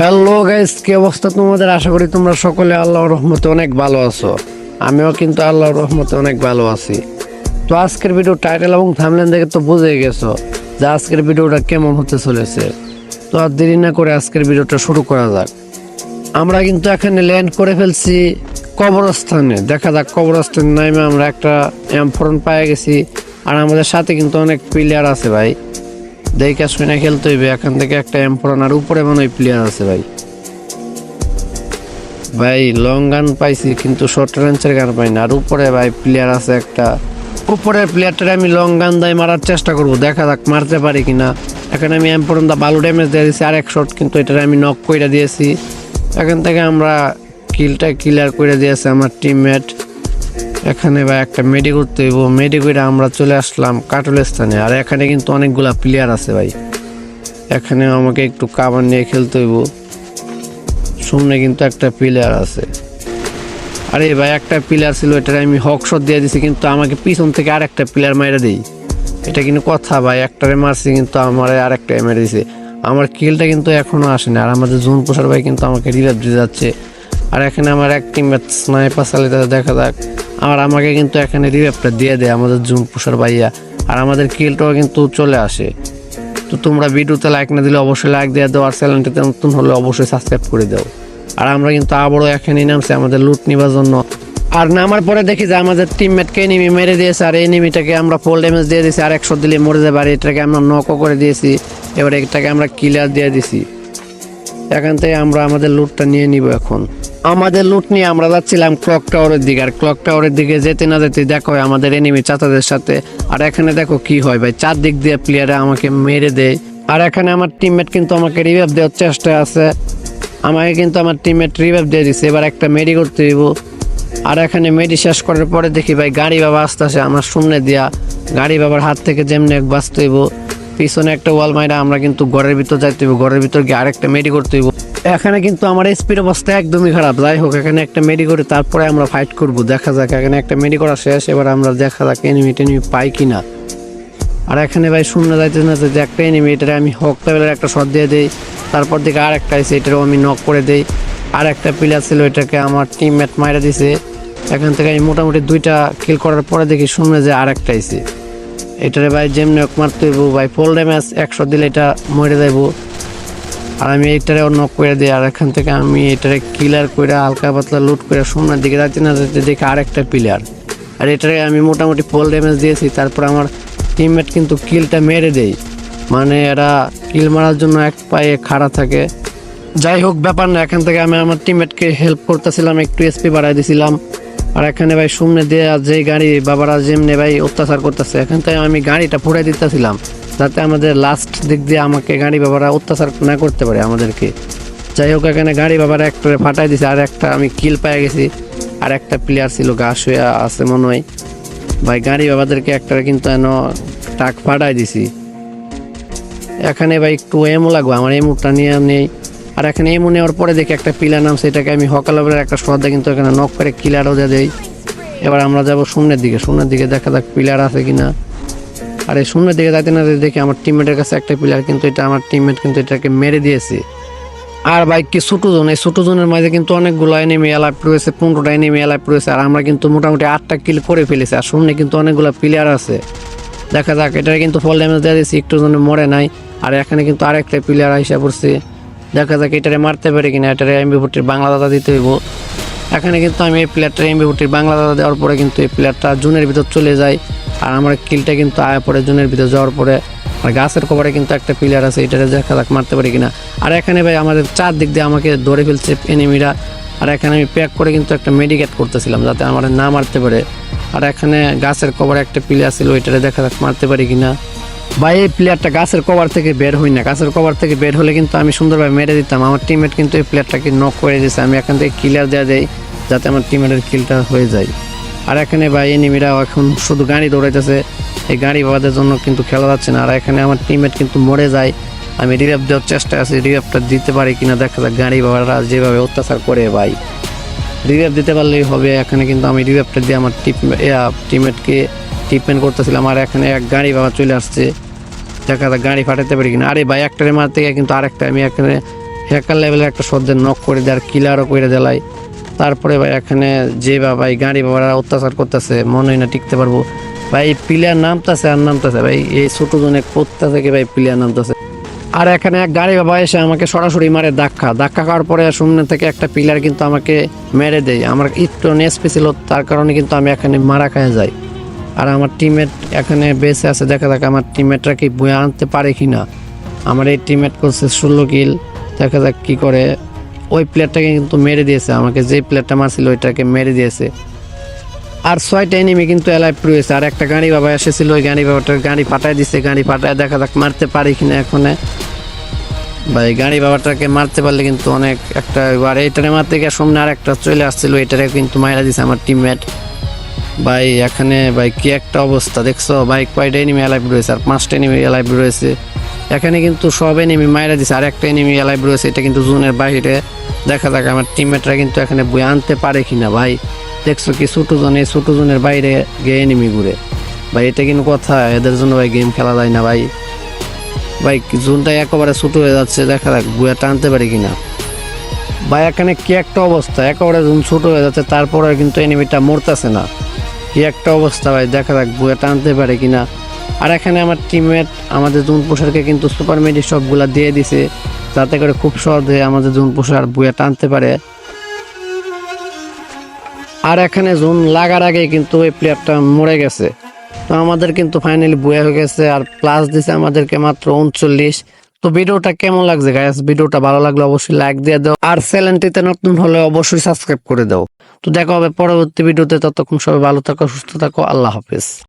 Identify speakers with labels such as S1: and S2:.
S1: Hello guys কি অবস্থা তোমাদের? আশা করি তোমরা সকলে আল্লাহর রহমতে অনেক ভালো আছো। আমিও কিন্তু আল্লাহর রহমতে অনেক ভালো আছি। তো আজকের ভিডিও টাইটেল এবং থামলেন দেখে তো বুঝে গেছো যে আজকের ভিডিওটা কেমন হতে চলেছে। তো আর দেরি না করে আজকের ভিডিওটা শুরু করা যাক। আমরা কিন্তু এখানে ল্যান্ড করে ফেলছি কবরস্থানে। দেখা যাক কবরস্থানে নামে আমরা একটা এমফোরন পায়ে গেছি। আর আমাদের সাথে কিন্তু অনেক প্লেয়ার আছে ভাই। দেখে শুনে খেলতে হইবে। এখান থেকে একটা এমফোরন আর উপরে মনে হয় প্লেয়ার আছে ভাই। ভাই লং গান পাইছি, কিন্তু শর্ট রেঞ্জের গান পাই না আর উপরে ভাই প্লেয়ার আছে একটা। উপরের প্লেয়ারটারে আমি লং গান দিয়ে মারার চেষ্টা করব। দেখা যাক, মারতে পারি কিনা। এখানে আমি এমফোরন দা ভালো ড্যামেজ দিয়ে দিয়েছি আর এক শট কিন্তু এটারে আমি নক করে দিয়েছি। এখান থেকে আমরা কিলটা ক্লিয়ার করে দিয়েছে আমার টিমমেট এখানে বা একটা মেডি করতে হইব। মেডি করে আমরা চলে আসলাম কাটুল স্থানে আর এখানে কিন্তু অনেকগুলা প্লেয়ার আছে ভাই। এখানে আমাকে একটু কাবার নিয়ে খেলতে হইব। সামনে কিন্তু একটা প্লেয়ার আছে। আরে ভাই, একটা প্লেয়ার ছিল, এটার আমি হক শট দিয়ে দিছি, কিন্তু আমাকে পিছন থেকে আর একটা প্লেয়ার মেরে দেই। এটা কিন্তু কথা ভাই, একটারে মারছি কিন্তু আমার আর একটা মেরে দিছে। আমার কিলটা কিন্তু এখনও আসেনি, আর আমাদের জুন প্রসার ভাই কিন্তু আমাকে রিভাইভ দিয়ে যাচ্ছে। আর এখানে আমার এক টিম স্নাইপার চালিয়ে দেখা যাক। আর আমাকে কিন্তু এখানে রিভাইভটা দিয়ে দেয় আমাদের জুন প্রসার ভাইয়া। আর আমাদের কিলটাও কিন্তু চলে আসে। তো তোমরা ভিডিওতে লাইক না দিলে অবশ্যই লাইক দিয়ে দাও, আর চ্যানেলটিতে নতুন হলে অবশ্যই সাবস্ক্রাইব করে দাও। আর আমরা কিন্তু আবারও এখানে নামছি আমাদের লুট নিবার জন্য। আর নামার পরে দেখি যে আমাদের টিমমেটকে এনিমি মেরে দিয়েছে, আর এনিমিটাকে আমরা ফুল ড্যামেজ দিয়ে দিয়েছি আর একশো দিলে মরে যাবে, আর এটাকে আমরা নকও করে দিয়েছি। এবার এটাকে আমরা ক্লিয়ার দিয়ে দিছি। এখান থেকে আমরা আমাদের লুটটা নিয়ে নিব এখন। আমাদের লুট নিয়ে আমরা যাচ্ছিলাম ক্লক টাওয়ারের দিকে, আর ক্লক টাওয়ারের দিকে যেতে না যেতে দেখো আমাদের এনিমি চাচাদের সাথে। আর এখানে দেখো কি হয় ভাই, চারদিক দিয়ে প্লেয়ারে আমাকে মেরে দেয়। আর এখানে আমার টিমমেট কিন্তু আমাকে রিভাইভ দেওয়ার চেষ্টা আছে। আমাকে কিন্তু আমার টিমমেট রিভাইভ দিয়ে দিছে, এবার একটা মেডি করতে দিব আর এখানে মেডি শেষ করার পরে দেখি ভাই, গাড়ি বাবা আসতে আসে আমার সামনে দিয়া গাড়ি বাবার হাত থেকে যেমনি এক বাঁচতে পিছনে একটা ওয়াল মাইরা আমরা কিন্তু ঘরের ভিতর যাইতে হইব, ঘরের ভিতর গিয়ে আরেকটা মেডি করতে হইব। এখানে কিন্তু আমার স্পিড অবস্থা একদমই খারাপ। যাই হোক, এখানে একটা মেডি করে তারপরে আমরা ফাইট করব, দেখা যাক। এখানে একটা মেডি করা শেষ, এবার আমরা দেখা যাক এনিমি টেনিমি পাই কিনা। আর এখানে ভাই শূন্য যাইতে না যে একটা এনিমি এটারে আমি হক লেভেলের একটা শট দিয়ে দিই। তারপর দিকে আর একটা আছে, এটারও আমি নক করে দেই। আর একটা প্লেয়ার ছিল, এটাকে আমার টিমমেট মাইরা দিছে। এখান থেকে আমি মোটামুটি দুইটা কিল করার পরে দেখি শুনে যে আর একটা আইছে এটারে ভাই যেমনি মারতে হইব, ভাই ফুল ড্যামেজ একশো দিলে এটা মরে যাইব। আর আমি এইটারে নক করে দিই আর এখান থেকে আমি এটারে ক্লিয়ার করে হালকা পাতলা লুট করে সামনের দিকে যাচ্ছি না যাতে দেখি আরেকটা প্লেয়ার আর এটারে আমি মোটামুটি ফুল ড্যামেজ দিয়েছি, তারপর আমার টিমমেট কিন্তু কিলটা মেরে দেয়। মানে এরা কিল মারার জন্য এক পায়ে খাড়া থাকে। যাই হোক, ব্যাপার না, এখান থেকে আমি আমার টিমমেটকে হেল্প করতেছিলাম, একটু এসপি বাড়াই দিছিলাম। আর এখানে ভাই সামনে দিয়ে যে গাড়ি বাবারা যেমনি ভাই অত্যাচার করতেছে, এখান থেকে আমি গাড়িটা ফুটাই দিতেছিলাম, যাতে আমাদের লাস্ট দিক দিয়ে আমাকে গাড়ি বাবারা অত্যাচার না করতে পারে আমাদেরকে। যাই হোক, এখানে গাড়ি বাবারা একটা ফাটাই দিছে, আর একটা আমি কিল পেয়ে গেছি, আর একটা প্লেয়ার ছিল ঘাস হয়ে আছে মনে হয়। ভাই গাড়ি বাবাদেরকে একটা কিন্তু এন টাক ফাটাই দিছি। এখানে ভাই একটু এমও লাগবে, আমার এমুটা নিয়ে নেই আর এখানে এমু নেওয়ার পরে দেখি একটা পিলার নাম সেটাকে আমি হকালের একটা শ্রদ্ধা কিন্তু এখানে নক করে কিলারও দিয়ে দেই। এবার আমরা যাব শূন্যের দিকে শূন্যের দিকে দেখা যাক পিলার আছে কিনা। আর এই শূন্যের দিকে যাইতে না দেখি আমার টিমমেটের কাছে একটা পিলার, কিন্তু এটা আমার টিমমেট কিন্তু এটাকে মেরে দিয়েছে। আর ভাই, কি ছোটো জোন, এই ছোটো জোনের মাঝে কিন্তু অনেকগুলো এনিমি অ্যালাইভ রয়েছে, পনেরোটা এনিমি অ্যালাইভ রয়েছে, আর আমরা কিন্তু মোটামুটি আটটা কিল করে ফেলেছি, আর সামনে কিন্তু অনেকগুলো প্লেয়ার আছে। দেখা যাক এটা কিন্তু ফল ড্যামেজ দিয়ে দিয়েছি, একটু জন্য মরে নাই, আর এখানে কিন্তু আরেকটা প্লেয়ার আইসা পড়ছে। দেখা যাক এটারে মারতে পারে কিনা, এটারে এমবি ভুটির বাংলা দাদা দিতে হইব। এখানে কিন্তু আমি এই প্লেয়ারটা এমবি ভুটির বাংলা দাদা দেওয়ার পরে কিন্তু এই প্লেয়ারটা জুনের ভিতর চলে যায়। আর আমার কিলটা কিন্তু আয়া পরে জুনের ভিতর যাওয়ার পরে আর গাছের কভারে কিন্তু একটা প্লেয়ার আছে, এটারে দেখা যাক মারতে পারি কিনা। আর এখানে ভাই আমাদের চার দিক দিয়ে আমাকে ধরে ফেলছে এনিমিরা আর এখানে আমি প্যাক করে কিন্তু একটা মেডিকেট করতেছিলাম যাতে আমার না মারতে পারে। আর এখানে গাছের কভারে একটা প্লেয়ার ছিল ওইটারে দেখা যাক মারতে পারি কিনা। ভাই, এই প্লেয়ারটা গাছের কভার থেকে বের হই না। গাছের কভার থেকে বের হলে কিন্তু আমি সুন্দরভাবে মেরে দিতাম। আমার টিমমেট কিন্তু এই প্লেয়ারটাকে নক করে দিয়েছে আমি এখান থেকে ক্লিয়ার দেওয়া যাই যাতে আমার টিমমেটের কিলটা হয়ে যায়। আর এখানে ভাই এনিমিরা এখন শুধু গাড়ি দৌড়াইতেছে। এই গাড়ি বাবাদের জন্য কিন্তু খেলা যাচ্ছে না। আর এখানে আমার টিমমেট কিন্তু মরে যায়। আমি রিভাইভ দেওয়ার চেষ্টা আছি। রিভাইভটা দিতে পারি কিনা দেখা যাক। গাড়ি বাবারা যেভাবে অত্যাচার করে ভাই। রিভাইভ দিতে পারলেই হবে। এখানে কিন্তু আমি রিভাইভটা দিয়ে আমার টিপ টিমমেটকে ট্রিটমেন্ট করতেছিলাম আর এখানে এক গাড়ি বাবা চলে আসছে। দেখা যাক গাড়ি ফাটাতে পারি কিনা। আরে ভাই, একটারে মারতে থেকে কিন্তু আরেকটা আমি এখানে হ্যাকার লেভেলের একটা সদ্যের নক করে দেয় আর কিলারও করে দেলাই তারপরে ভাই, এখানে যে বা ভাই, গাড়ি বাবারা অত্যাচার করতেছে, মনে হয় না টিকতে পারব। ভাই, এই প্লেয়ার নামতেছে আর নামতেছে ভাই, এই ছোট জনে কোথা থেকে ভাই প্লেয়ার নামতেছে। আর এখানে এক গাড়ি বাবা এসে আমাকে সরাসরি মারে ধাক্কা। ধাক্কা খাওয়ার পরে সামনে থেকে একটা পিলার কিন্তু আমাকে মেরে দেয়। আমার একটু নেসপি ছিল তার কারণে কিন্তু আমি এখানে মারা খায় যাই। আর আমার টিমমেট এখানে বেঁচে আছে, দেখা যাক আমার টিমমেটরা কি বয়ে আনতে পারে কি না। আমার এই টিমমেট করছে ষোলো কিল দেখা যাক কি করে। ওই প্লেয়ারটাকে কিন্তু মেরে দিয়েছে, আমাকে যে প্লেয়ারটা মারছিল ওইটাকে মেরে দিয়েছে। আর ছয়টা এনিমি কিন্তু এলাইভ রয়েছে, আর একটা গাড়ি বাবা এসেছিল, ওই গাড়ি বাবাটার গাড়ি ফাটাই দিচ্ছে গাড়ি ফাটায় দেখা যাক মারতে পারি কিনা এখনে। ভাই, গাড়ি বাবাটাকে মারতে পারলে কিন্তু অনেক একটা আর এইটারে মারতে গিয়ে সামনে আর একটা চলে আসছিল এটারে কিন্তু মাইরা দিছে আমার টিমমেট ভাই, এখানে ভাই কি একটা অবস্থা, দেখছ? ভাই, কয়টা এনিমি এলাইভ রয়েছে, আর পাঁচটা এনিমি এলাইভ রয়েছে। এখানে কিন্তু সব এনিমি মাইরা দিছে, আর একটা এনিমি এলাইভ রয়েছে, এটা কিন্তু জোনের বাইরে। দেখা যাক আমার টিমমেটরা কিন্তু এখানে বই আনতে পারে কিনা, ভাই। দেখছ কি, ছোটো জন ছোটো জনের বাইরে গিয়ে এনিমি ঘুরে। ভাই, এটা কিন্তু কথা, এদের জন্য ভাই গেম খেলা যায় না, ভাই। ভাই জোনটা একেবারে ছোটো হয়ে যাচ্ছে, দেখা যাক বুয়া টানতে পারি কিনা। ভাই, এখানে কি একটা অবস্থা, একেবারে জোন ছোটো হয়ে যাচ্ছে তারপরে কিন্তু এনিমিটা মরতেছে না। কি একটা অবস্থা ভাই, দেখা যাক, বুয়া টানতে পারে কিনা। আর এখানে আমার টিমমেট আমাদের জুন পোষারকে কিন্তু সুপার মেডি সবগুলা দিয়ে দিছে, যাতে করে খুব সহজে আমাদের জুন পোষার বুয়া টানতে পারে। আর এখানে জুন লাগার আগে কিন্তু ওই প্লেয়ারটা মরে গেছে। তো আমাদের কিন্তু ফাইনালি বয়ে হয়ে গেছে, আর প্লাস দিছে আমাদেরকে মাত্র উনচল্লিশ। তো ভিডিওটা কেমন লাগছে গাইস ভিডিওটা ভালো লাগলে অবশ্যই লাইক দিয়ে দাও। আর চ্যানেলটিতে নতুন হলে অবশ্যই সাবস্ক্রাইব করে দাও। তো দেখা হবে পরবর্তী ভিডিওতে, ততক্ষণ সবাই ভালো থাকো, সুস্থ থাকো, আল্লাহ হাফেজ।